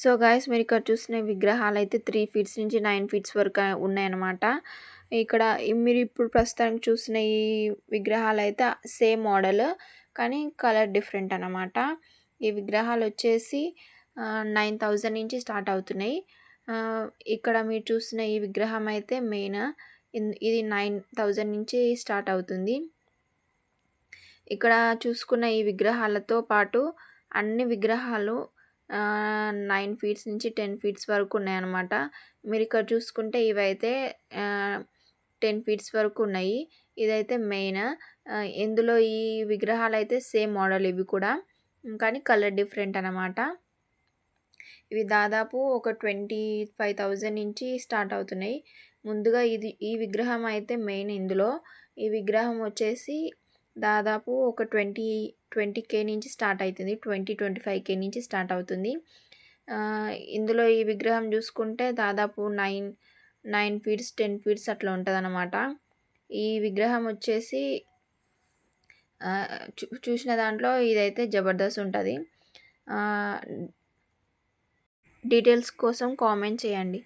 So guys మీరు ఇక్కడ చూసిన విగ్రహాలు అయితే త్రీ ఫీట్స్ నుంచి నైన్ ఫీట్స్ వరకు ఉన్నాయన్నమాట. ఇక్కడ మీరు ఇప్పుడు ప్రస్తుతానికి చూసిన ఈ విగ్రహాలు అయితే సేమ్ మోడల్ కానీ కలర్ డిఫరెంట్ అనమాట ఈ విగ్రహాలు వచ్చేసి నైన్ థౌజండ్ నుంచి స్టార్ట్ అవుతున్నాయి. ఇక్కడ మీరు చూసిన ఈ విగ్రహం అయితే మెయిన్ ఇది నైన్ థౌజండ్ నుంచి స్టార్ట్ అవుతుంది. ఇక్కడ చూసుకున్న ఈ విగ్రహాలతో పాటు అన్ని విగ్రహాలు నైన్ ఫీట్స్ నుంచి టెన్ ఫీట్స్ వరకు ఉన్నాయన్నమాట. మీరు ఇక్కడ చూసుకుంటే ఇవైతే టెన్ ఫీట్స్ వరకు ఉన్నాయి. ఇదైతే మెయిన్. ఇందులో ఈ విగ్రహాలు అయితే సేమ్ మోడల్ ఇవి కూడా. కానీ కలర్ డిఫరెంట్ అనమాట ఇవి దాదాపు ఒక ట్వంటీ ఫైవ్ థౌజండ్ నుంచి స్టార్ట్ అవుతున్నాయి. ముందుగా ఇది ఈ విగ్రహం అయితే మెయిన్ ఇందులో. ఈ విగ్రహం వచ్చేసి దాదాపు ఒక ట్వంటీ ట్వంటీ కే నుంచి స్టార్ట్ అవుతుంది. ట్వంటీ ట్వంటీ ఫైవ్ కే నుంచి స్టార్ట్ అవుతుంది. ఇందులో ఈ విగ్రహం చూసుకుంటే దాదాపు nine nine feets ten feets అట్లా ఉంటుంది ఈ విగ్రహం వచ్చేసి చూ చూసిన దాంట్లో ఇదైతే జబర్దస్త్ ఉంటుంది. డీటెయిల్స్ కోసం కామెంట్ చేయండి.